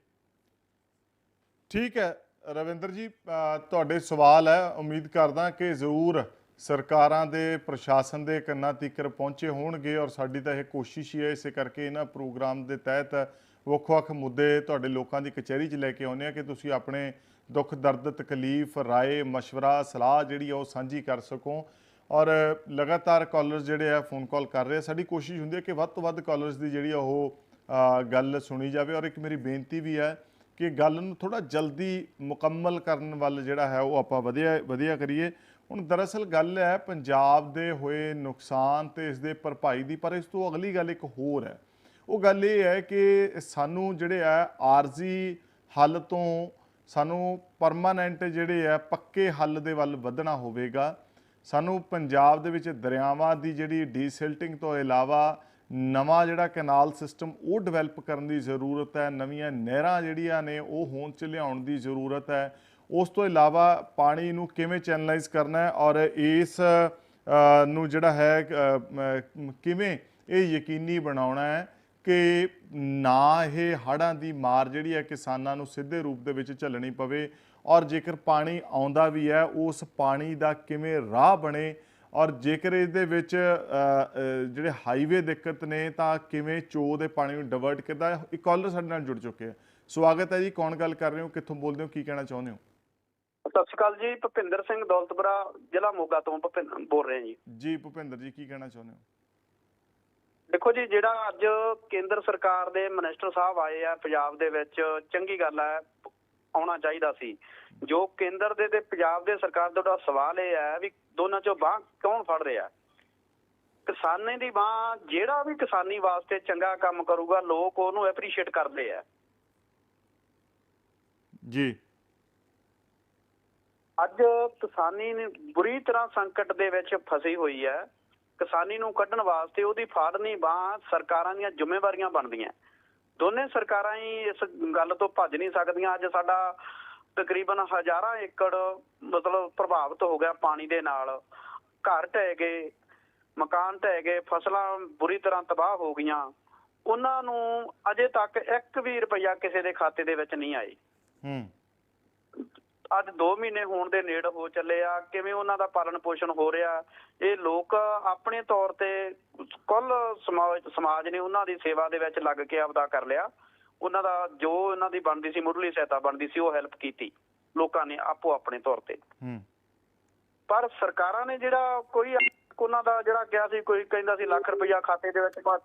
ਠੀਕ ਹੈ। ਰਵਿੰਦਰ ਜੀ ਤੁਹਾਡੇ ਸਵਾਲ ਹੈ। ਉਮੀਦ ਕਰਦਾ ਕਿ ਜ਼ਰੂਰ ਸਰਕਾਰਾਂ ਦੇ ਪ੍ਰਸ਼ਾਸਨ ਦੇ ਕੰਨਾਂ ਤੀਕਰ ਪਹੁੰਚੇ ਹੋਣਗੇ ਔਰ ਸਾਡੀ ਤਾਂ ਇਹ ਕੋਸ਼ਿਸ਼ ਹੀ ਹੈ ਇਸੇ ਕਰਕੇ ਇਹਨਾਂ ਪ੍ਰੋਗਰਾਮ ਦੇ ਤਹਿਤ ਵੱਖ-ਵੱਖ ਮੁੱਦੇ ਤੁਹਾਡੇ ਲੋਕਾਂ ਦੀ ਕਚਹਿਰੀ 'ਚ ਲੈ ਕੇ ਆਉਂਦੇ ਆ ਕਿ ਤੁਸੀਂ ਆਪਣੇ ਦੁੱਖ, ਦਰਦ, ਤਕਲੀਫ, ਰਾਏ مشਵਰਾ ਸਲਾਹ ਜਿਹੜੀ ਆ ਉਹ ਸਾਂਝੀ ਕਰ ਸਕੋ। ਔਰ ਲਗਾਤਾਰ ਕਾਲਰਸ ਜਿਹੜੇ ਆ, ਫੋਨ ਕਾਲ ਕਰ ਰਹੇ ਆ, ਸਾਡੀ ਕੋਸ਼ਿਸ਼ ਹੁੰਦੀ ਹੈ ਕਿ ਵੱਧ ਤੋਂ ਵੱਧ ਕਾਲਰਸ ਦੀ ਜਿਹੜੀ ਆ ਉਹ ਗੱਲ ਸੁਣੀ ਜਾਵੇ। ਔਰ ਇੱਕ ਮੇਰੀ ਬੇਨਤੀ ਵੀ ਹੈ ਕਿ ਗੱਲ ਨੂੰ ਥੋੜਾ ਜਲਦੀ ਮੁਕੰਮਲ ਕਰਨ ਵੱਲ ਜਿਹੜਾ ਹੈ, ਉਹ ਆਪਾਂ ਵਧੀਆ ਵਧੀਆ ਕਰੀਏ। ਹੁਣ ਦਰਅਸਲ ਗੱਲ ਹੈ ਪੰਜਾਬ ਦੇ ਹੋਏ ਨੁਕਸਾਨ ਤੇ ਇਸ ਦੇ ਭਰਪਾਈ ਦੀ, ਪਰ ਇਸ ਤੋਂ ਅਗਲੀ ਗੱਲ ਇੱਕ ਹੋਰ ਹੈ। ਉਹ ਗੱਲ ਇਹ ਹੈ ਕਿ ਸਾਨੂੰ ਜਿਹੜੇ ਆ, ਆਰਜ਼ੀ ਹੱਲ ਤੋਂ ਸਾਨੂੰ ਪਰਮਾਨੈਂਟ ਜਿਹੜੇ ਆ, ਪੱਕੇ ਹੱਲ ਦੇ ਵੱਲ ਵਧਣਾ ਹੋਵੇਗਾ। ਸਾਨੂੰ ਪੰਜਾਬ ਦੇ ਵਿੱਚ ਦਰਿਆਵਾਂ ਦੀ ਜਿਹੜੀ ਡੀਸਿਲਟਿੰਗ ਤੋਂ ਇਲਾਵਾ ਨਵਾਂ ਜਿਹੜਾ ਕੈਨਾਲ ਸਿਸਟਮ ਉਹ ਡਿਵੈਲਪ ਕਰਨ ਦੀ ਜ਼ਰੂਰਤ ਹੈ, ਨਵੀਆਂ ਨਹਿਰਾਂ ਜਿਹੜੀਆਂ ਨੇ ਉਹ ਹੋਂਦ ਚ ਲਿਆਉਣ ਦੀ ਜ਼ਰੂਰਤ ਹੈ। ਉਸ ਤੋਂ ਇਲਾਵਾ ਪਾਣੀ ਨੂੰ ਕਿਵੇਂ ਚੈਨਲਾਈਜ਼ ਕਰਨਾ ਹੈ ਔਰ ਇਸ ਨੂੰ ਜਿਹੜਾ ਹੈ ਕਿਵੇਂ ਇਹ ਯਕੀਨੀ ਬਣਾਉਣਾ ਹੈ ਕਿ ਨਾ ਇਹ ਹੜ੍ਹਾਂ ਦੀ ਮਾਰ ਜਿਹੜੀ ਹੈ ਕਿਸਾਨਾਂ ਨੂੰ ਸਿੱਧੇ ਰੂਪ ਦੇ ਵਿੱਚ ਝੱਲਣੀ ਪਵੇ ਔਰ ਜੇਕਰ ਪਾਣੀ ਆਉਂਦਾ ਵੀ ਹੈ ਉਸ ਪਾਣੀ ਦਾ ਕਿਵੇਂ ਰਾਹ ਬਣੇ ਔਰ ਜੇਕਰ ਇਹਦੇ ਵਿੱਚ ਅ, ਅ, ਜਿਹੜੇ ਹਾਈਵੇ ਦਿੱਕਤ ਨੇ ਤਾਂ ਕਿਵੇਂ ਚੋ ਦੇ ਪਾਣੀ ਨੂੰ ਡਿਵਰਟ ਕਰਦਾ ਇੱਕ ਕਾਲਰ ਸਾਡੇ ਨਾਲ ਜੁੜ ਚੁੱਕੇ ਆ। ਸਵਾਗਤ ਹੈ ਜੀ ਕੌਣ ਗੱਲ ਕਰ ਰਹੇ ਹੋ ਕਿੱਥੋਂ ਬੋਲਦੇ ਹੋ ਕੀ ਕਹਿਣਾ ਚਾਹੁੰਦੇ ਹੋ? ਸਤਿ ਸ਼੍ਰੀ ਅਕਾਲ ਜੀ ਭੁਪਿੰਦਰ ਸਿੰਘ ਦੌਲਤਪੁਰਾ ਜ਼ਿਲ੍ਹਾ ਮੋਗਾ ਤੋਂ ਭੁਪਿੰ- ਬੋਲ ਰਹੇ ਹਾਂ ਜੀ। ਜੀ ਭੁਪਿੰਦਰ ਜੀ ਕੀ ਕਹਿਣਾ ਚਾਹੁੰਦੇ ਹੋ? ਦੇਖੋ ਜੀ ਜਿਹੜਾ ਅੱਜ ਕੇਂਦਰ ਸਰਕਾਰ ਦੇ ਮਿਨਿਸਟਰ ਸਾਹਿਬ ਆਏ ਆ ਪੰਜਾਬ ਦੇ ਵਿੱਚ ਚੰਗੀ ਗੱਲ ਹੈ ਆਉਣਾ ਚਾਹੀਦਾ ਸੀ। ਜੋ ਕੇਂਦਰ ਦੇ ਤੇ ਪੰਜਾਬ ਦੇ ਸਰਕਾਰ ਦਾ ਸਵਾਲ ਇਹ ਹੈ ਵੀ ਦੋਨਾਂ ਚੋਂ ਬਾਹ ਕੌਣ ਫੜ ਰਿਹਾ? ਕਿਸਾਨੀ ਦੀ ਬਾਹ ਜਿਹੜਾ ਵੀ ਕਿਸਾਨੀ ਵਾਸਤੇ ਚੰਗਾ ਕੰਮ ਕਰੂਗਾ ਲੋਕ ਉਹਨੂੰ ਐਪਰੀਸ਼ੀਏਟ ਕਰਦੇ ਆ। ਜੀ। ਅੱਜ ਕਿਸਾਨੀ ਨੇ ਬੁਰੀ ਤਰ੍ਹਾਂ ਸੰਕਟ ਦੇ ਵਿੱਚ ਫਸੀ ਹੋਈ ਹੈ ਕਿਸਾਨੀ ਨੂੰ ਕੱਢਣ ਵਾਸਤੇ ਉਹਦੀ ਫਾੜਨੀ ਬਾਹ ਸਰਕਾਰਾਂ ਦੀਆਂ ਜ਼ਿੰਮੇਵਾਰੀਆਂ ਬਣਦੀਆਂ। ਦੋਨੇ ਸਰਕਾਰਾਂ ਹੀ ਇਸ ਗੱਲ ਤੋਂ ਭੱਜ ਨਹੀਂ ਸਕਦੀਆਂ। ਅੱਜ ਸਾਡਾ ਤਕਰੀਬਨ ਹਜ਼ਾਰਾਂ ਏਕੜ ਮਤਲਬ ਪ੍ਰਭਾਵਿਤ ਹੋ ਗਿਆ ਪਾਣੀ ਦੇ ਨਾਲ। ਘਰ ਢਹਿ ਗਏ, ਮਕਾਨ ਢਹਿ ਗਏ, ਫਸਲਾਂ ਬੁਰੀ ਤਰ੍ਹਾਂ ਤਬਾਹ ਹੋ ਗਈਆਂ। ਉਹਨਾਂ ਨੂੰ ਅਜੇ ਤੱਕ ਇੱਕ ਵੀ ਰੁਪਇਆ ਕਿਸੇ ਦੇ ਖਾਤੇ ਦੇ ਵਿੱਚ ਨਹੀਂ ਆਈ ਹੂੰ। ਅੱਜ 2 ਮਹੀਨੇ ਹੋਣ ਦੇ ਨੇੜੇ ਹੋ ਚੱਲੇ ਆ ਕਿਵੇਂ ਉਹਨਾਂ ਦਾ ਪਾਲਣ ਪੋਸ਼ਣ ਹੋ ਰਿਹਾ? ਇਹ ਲੋਕ ਆਪਣੇ ਤੌਰ ਤੇ ਕੁੱਲ ਸਮਾਜ ਨੇ ਉਹਨਾਂ ਦੀ ਸੇਵਾ ਦੇ ਵਿੱਚ ਲੱਗ ਕੇ ਆਪਦਾ ਕਰ ਲਿਆ। ਉਹਨਾਂ ਦਾ ਜੋ ਇਹਨਾਂ ਦੀ ਬਣਦੀ ਸੀ ਮੁੱਢਲੀ ਸਹਾਇਤਾ ਬਣਦੀ ਸੀ ਉਹ ਹੈਲਪ ਕੀਤੀ। ਲੋਕਾਂ ਨੇ ਆਪੋ ਆਪਣੇ ਤੌਰ ਤੇ। ਪਰ ਸਰਕਾਰਾਂ ਨੇ ਜਿਹੜਾ ਕੋਈ ਉਹਨਾਂ ਦਾ ਜਿਹੜਾ ਕਿਹਾ ਸੀ ਕੋਈ ਕਹਿੰਦਾ ਸੀ ਲੱਖ ਰੁਪਈਆ ਖਾਤੇ ਦੇ ਵਿੱਚ ਪਾ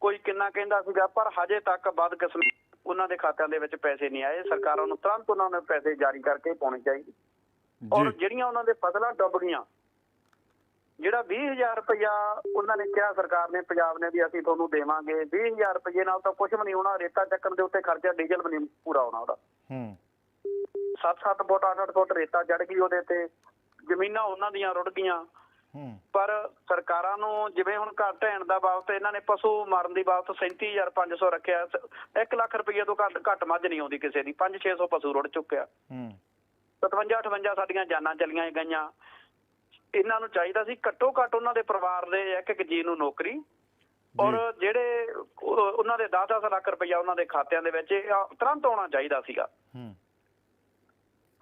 ਕੋਈ ਕਿੰਨਾ ਕਹਿੰਦਾ ਸੀਗਾ ਪਰ ਹਜੇ ਤੱਕ ਬਦਕਿਸਮਤ ਉਹਨਾਂ ਦੇ ਖਾਤਿਆਂ ਦੇ ਵਿੱਚ ਪੈਸੇ ਨਹੀਂ ਆਏ। ਸਰਕਾਰਾਂ ਨੂੰ ਤੁਰੰਤ ਉਹਨਾਂ ਨੂੰ ਪੈਸੇ ਜਾਰੀ ਕਰਕੇ ਪਾਉਣੇ ਚਾਹੀਦੇ। ਔਰ ਜਿਹੜੀਆਂ ਉਹਨਾਂ ਦੇ ਫਸਲਾਂ ਡੁੱਬ ਗਈਆਂ ਜਿਹੜਾ 20000 ਰੁਪਇਆ ਉਹਨਾਂ ਨੇ ਕਿਹਾ ਸਰਕਾਰ ਨੇ ਪੰਜਾਬ ਨੇ ਵੀ ਅਸੀਂ ਤੁਹਾਨੂੰ ਦੇਵਾਂਗੇ। 20000 ਰੁਪਏ ਨਾਲ ਤਾਂ ਕੁਝ ਵੀ ਨਹੀਂ ਹੋਣਾ ਰੇਤਾ ਚੱਕਣ ਦੇ ਉੱਤੇ ਖਰਚਾ ਡੀਜ਼ਲ ਵੀ ਨਹੀਂ ਪੂਰਾ ਹੋਣਾ ਉਹਦਾ। ਹੂੰ। 7-7 ਫੁੱਟ 8-8 ਫੁੱਟ ਰੇਤਾ ਚੜ ਗਈ ਉਹਦੇ ਤੇ। ਜ਼ਮੀਨਾਂ ਉਹਨਾਂ ਦੀਆਂ ਰੁੜ ਗਈਆਂ। ਪਰ ਸਰਕਾਰਾਂ ਨੂੰ ਜਿਵੇਂ ਹੁਣ ਘਰ ਢਹਿਣ ਦਾ ਬਾਬਤ ਇਹਨਾਂ ਨੇ ਪਸ਼ੂ ਮਾਰਨ ਦੀ ਬਾਬਤ 37500 ਰੱਖਿਆ। 1 ਲੱਖ ਰੁਪਏ ਤੋਂ ਘੱਟ ਘੱਟ ਮੱਝ ਨਹੀਂ ਆਉਂਦੀ ਕਿਸੇ ਦੀ। 5-600 ਪਸ਼ੂ ਰੁੜ ਚੁੱਕਿਆ ਹੂੰ। 57-58 ਸਾਡੀਆਂ ਜਾਨਾਂ ਚਲੀਆਂ ਗਈਆਂ। ਇਹਨਾਂ ਨੂੰ ਚਾਹੀਦਾ ਸੀ ਘੱਟੋ ਘੱਟ ਉਹਨਾਂ ਦੇ ਪਰਿਵਾਰ ਦੇ ਇੱਕ ਇੱਕ ਜੀ ਨੂੰ ਨੌਕਰੀ। ਔਰ ਜਿਹੜੇ ਉਹ- ਉਹਨਾਂ ਦੇ 10-10 ਲੱਖ ਰੁਪਇਆ ਉਹਨਾਂ ਦੇ ਖਾਤਿਆਂ ਦੇ ਵਿੱਚ ਤੁਰੰਤ ਆਉਣਾ ਚਾਹੀਦਾ ਸੀਗਾ। ਹੂੰ।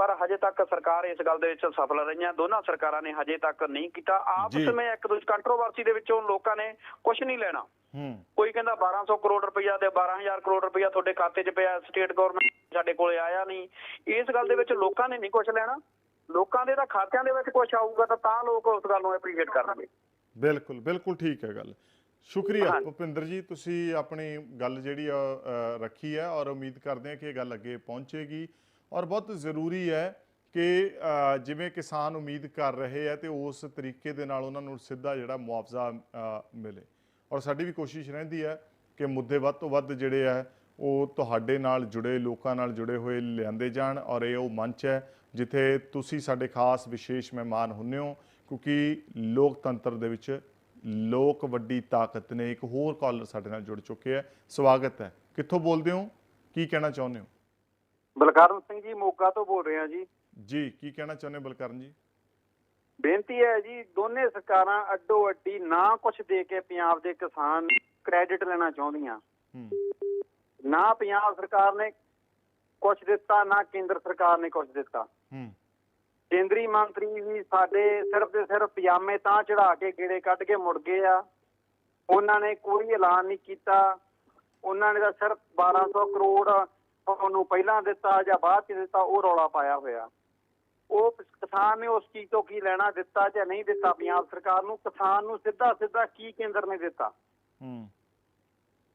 ਪਰ ਹਜੇ ਤੱਕ ਸਰਕਾਰ ਇਸ ਗੱਲ ਦੇ ਵਿੱਚ ਸਫਲ ਰਹੀਆਂ। ਦੋਨਾਂ ਸਰਕਾਰਾਂ ਨੇ ਹਜੇ ਤੱਕ ਨਹੀਂ ਕੀਤਾ। ਆਪਸ। ਵਿੱਚ ਇੱਕ ਦੂਜੀ ਕੰਟਰੋਵਰਸੀ ਦੇ ਵਿੱਚੋਂ ਲੋਕਾਂ ਨੇ ਕੁਝ ਨਹੀਂ ਲੈਣਾ। ਹੂੰ। ਕੋਈ ਕਹਿੰਦਾ 1200 ਕਰੋੜ ਰੁਪਇਆ ਤੇ 12000 ਕਰੋੜ ਰੁਪਇਆ ਤੁਹਾਡੇ ਖਾਤੇ 'ਚ ਪਿਆ ਸਟੇਟ ਗਵਰਨਮੈਂਟ ਸਾਡੇ ਕੋਲੇ ਆਇਆ ਨਹੀਂ। ਇਸ ਗੱਲ ਦੇ ਵਿੱਚ ਲੋਕਾਂ ਨੇ ਨਹੀਂ ਕੁਝ ਲੈਣਾ। ਲੋਕਾਂ ਦੇ ਤਾਂ ਖਾਤਿਆਂ ਦੇ ਵਿੱਚ ਕੁਝ ਆਊਗਾ ਤਾਂ ਤਾਂ ਲੋਕ ਉਸ ਗੱਲ ਨੂੰ ਐਪਰੀਸ਼ੀਏਟ ਕਰਨਗੇ। ਬਿਲਕੁਲ ਬਿਲਕੁਲ ਠੀਕ ਹੈ ਗੱਲ। ਸ਼ੁਕਰੀਆ। ਭੁਪਿੰਦਰ ਜੀ ਤੁਸੀਂ ਆਪਣੀ ਗੱਲ ਜਿਹੜੀ ਰੱਖੀ ਹੈ ਔਰ ਉਮੀਦ ਕਰਦੇ ਹਾਂ ਕਿ ਇਹ ਗੱਲ ਅੱਗੇ ਪਹੁੰਚੇਗੀ। ਔਰ ਬਹੁਤ ਜ਼ਰੂਰੀ ਹੈ ਕਿ ਜਿਵੇਂ ਕਿਸਾਨ ਉਮੀਦ ਕਰ ਰਹੇ ਆ ਤੇ ਉਸ ਤਰੀਕੇ ਦੇ ਨਾਲ ਉਹਨਾਂ ਨੂੰ ਸਿੱਧਾ ਜਿਹੜਾ ਮੁਆਵਜ਼ਾ ਮਿਲੇ। ਔਰ ਸਾਡੀ ਵੀ ਕੋਸ਼ਿਸ਼ ਰਹਿੰਦੀ ਹੈ ਕਿ ਮੁੱਦੇ ਵੱਧ ਤੋਂ ਵੱਧ ਜਿਹੜੇ ਆ ਉਹ ਤੁਹਾਡੇ ਨਾਲ ਜੁੜੇ, ਲੋਕਾਂ ਨਾਲ ਜੁੜੇ ਹੋਏ ਲਿਆਂਦੇ ਜਾਣ ਔਰ ਇਹ ਉਹ ਮੰਚ ਹੈ ਜਿੱਥੇ ਤੁਸੀਂ ਸਾਡੇ ਖਾਸ ਵਿਸ਼ੇਸ਼ ਮਹਿਮਾਨ ਹੁੰਨੇ ਹੋ, ਕਿਉਂਕਿ ਲੋਕਤੰਤਰ ਦੇ ਵਿੱਚ ਲੋਕ ਵੱਡੀ ਤਾਕਤ ਨੇ, ਇੱਕ ਹੋਰ ਕਾਲਰ ਸਾਡੇ ਨਾਲ ਜੁੜ ਚੁੱਕੇ ਹੈ। ਸਵਾਗਤ ਹੈ। ਕਿੱਥੋਂ ਬੋਲਦੇ ਹੋ? ਕੀ ਕਹਿਣਾ ਚਾਹੁੰਦੇ ਹੋ? ਬਲਕਰਨ ਸਿੰਘ ਜੀ ਮੋਗਾ ਤੋਂ ਬੋਲ ਰਹੇ ਜੀ। ਜੀ ਕੀ ਕਹਿਣਾ ਚਾਹੁੰਦੇ ਬਲਕਰਨ ਜੀ? ਬੇਨਤੀ ਹੈ ਜੀ ਦੋਨੇ ਸਰਕਾਰਾਂ ਅੱਡੋ ਅੱਡੀ ਨਾ ਕੁਝ ਦੇ ਕੇ ਪੰਜਾਬ ਦੇ ਕਿਸਾਨ ਕ੍ਰੈਡਿਟ ਲੈਣਾ ਚਾਹੁੰਦੀਆਂ। ਨਾ ਪੰਜਾਬ ਸਰਕਾਰ ਨੇ ਕੁਝ ਦਿੱਤਾ ਨਾ ਕੇਂਦਰ ਸਰਕਾਰ ਨੇ ਕੁਝ ਦਿੱਤਾ। ਹੂੰ। ਕੇਂਦਰੀ ਮੰਤਰੀ ਵੀ ਸਾਡੇ ਸਿਰਫ ਤੇ ਸਿਰਫ ਪਜਾਮੇ ਤਾਂ ਚੜਾ ਕੇ ਗੇੜੇ ਕੱਢ ਕੇ ਮੁੜ ਗਏ ਆ। ਉਹਨਾਂ ਨੇ ਕੋਈ ਐਲਾਨ ਨਹੀਂ ਕੀਤਾ। ਉਹਨਾਂ ਨੇ ਤਾਂ ਸਿਰਫ 1200 ਕਰੋੜ ਤੁਹਾਨੂੰ ਪਹਿਲਾਂ ਦਿੱਤਾ ਜਾਂ ਬਾਅਦ ਚ ਦਿੱਤਾ ਉਹ ਰੌਲਾ ਪਾਇਆ ਹੋਇਆ। ਉਹ ਕਿਸਾਨ ਨੇ ਉਸ ਚੀਜ਼ ਤੋਂ ਕੀ ਲੈਣਾ ਦਿੱਤਾ ਜਾਂ ਨਹੀਂ ਦਿੱਤਾ ਪੰਜਾਬ ਸਰਕਾਰ ਨੂੰ? ਕਿਸਾਨ ਨੂੰ ਸਿੱਧਾ ਸਿੱਧਾ ਕੀ ਕੇਂਦਰ ਨੇ ਦਿੱਤਾ? ਹੂੰ।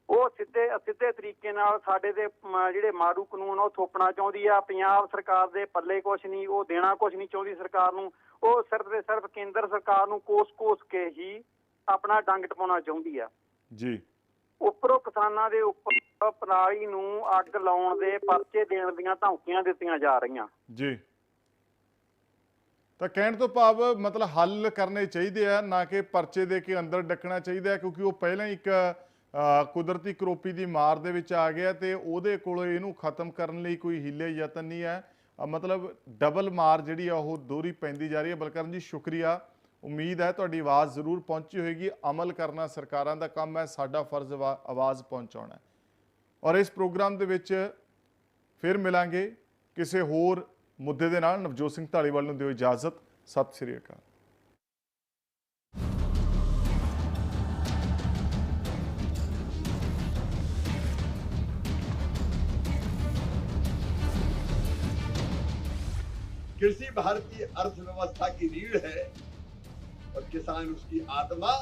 ਉਹ ਸਿੱਧੇ ਸਿੱਧੇ ਤਰੀਕੇ ਨਾਲ ਸਾਡੇ ਦੇ ਜਿਹੜੇ ਮਾਰੂ ਕਾਨੂੰਨ ਉਹ ਥੋਪਣਾ ਚਾਹੁੰਦੀ ਆ। ਪੰਜਾਬ ਸਰਕਾਰ ਦੇ ਪੱਲੇ ਕੁਛ ਨਹੀਂ ਉਹ ਦੇਣਾ ਕੁਛ ਨਹੀਂ ਚਾਹੁੰਦੀ ਸਰਕਾਰ ਨੂੰ। ਉਹ ਸਿਰਫ ਤੇ ਸਿਰਫ ਕੇਂਦਰ ਸਰਕਾਰ ਨੂੰ ਕੋਸ-ਕੋਸ ਕੇ ਹੀ ਆਪਣਾ ਡੰਗ ਟਪਾਉਣਾ ਚਾਹੁੰਦੀ ਆ। ਜੀ। ਉੱਪਰੋਂ ਕਿਸਾਨਾਂ ਦੇ ਉੱਪਰ ਪਰਾਲੀ ਨੂੰ ਅੱਗ ਲਾਉਣ ਦੇ ਪਰਚੇ ਦੇਣ ਦੀਆਂ ਧਮਕੀਆਂ ਦਿੱਤੀਆਂ ਜਾ ਰਹੀਆਂ। ਜੀ। ਤਾਂ ਕਹਿਣ ਤੋਂ ਭਾਵ ਮਤਲਬ ਹੱਲ ਕਰਨੇ ਚਾਹੀਦੇ ਆ, ਨਾ ਕਿ ਪਰਚੇ ਦੇ ਕੇ ਅੰਦਰ ਡੱਕਣਾ ਚਾਹੀਦਾ ਹੈ, ਕਿਉਂਕਿ ਉਹ ਪਹਿਲਾਂ ਹੀ ਇੱਕ ਕੁਦਰਤੀ ਕਰੋਪੀ ਦੀ ਮਾਰ ਦੇ ਵਿੱਚ ਆ ਗਿਆ ਤੇ ਉਹਦੇ ਕੋਲ ਇਹਨੂੰ ਖਤਮ ਕਰਨ ਲਈ ਕੋਈ ਹੀਲੇ ਯਤਨ ਨਹੀਂ ਹੈ। ਮਤਲਬ ਡਬਲ ਮਾਰ ਜਿਹੜੀ ਆ, ਉਹ ਦੋਹਰੀ ਪੈਂਦੀ ਜਾ ਰਹੀ ਹੈ। ਬਲਕਰਨ ਜੀ, ਸ਼ੁਕਰੀਆ। ਉਮੀਦ ਹੈ ਤੁਹਾਡੀ ਆਵਾਜ਼ ਜ਼ਰੂਰ ਪਹੁੰਚੀ ਹੋਏਗੀ। ਅਮਲ ਕਰਨਾ ਸਰਕਾਰਾਂ ਦਾ ਕੰਮ ਹੈ, ਸਾਡਾ ਫਰਜ਼ ਆਵਾਜ਼ ਪਹੁੰਚਾਉਣਾ ਔਰ ਇਸ ਪ੍ਰੋਗਰਾਮ ਦੇ ਵਿੱਚ ਫਿਰ ਮਿਲਾਂਗੇ ਕਿਸੇ ਹੋਰ ਮੁੱਦੇ ਦੇ ਨਾਲ ਨਵਜੋਤ ਸਿੰਘ ਢਾਲੀਵਾਲ ਨੂੰ ਦਿਓ ਇਜਾਜ਼ਤ ਸਤਿ ਸ੍ਰੀ ਅਕਾਲ कृषि भारतीय अर्थव्यवस्था की रीढ़ है और किसान उसकी आत्मा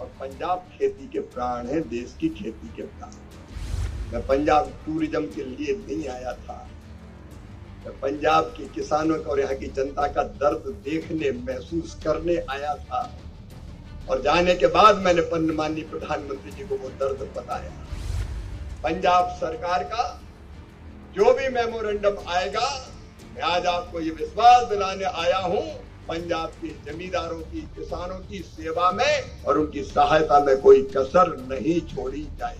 और पंजाब खेती के प्राण है देश की खेती के प्राण मैं पंजाब टूरिज़्म के लिए नहीं आया था। मैं पंजाब के किसानों का और यहाँ की जनता का दर्द देखने, महसूस करने आया था। और जाने के बाद मैंने माननीय प्रधानमंत्री जी को वो दर्द बताया। पंजाब सरकार का जो भी मेमोरेंडम आएगा, मैं आज आपको ये विश्वास दिलाने आया हूँ, पंजाब के जमींदारों की, किसानों की सेवा में और उनकी सहायता में कोई कसर नहीं छोड़ी जाए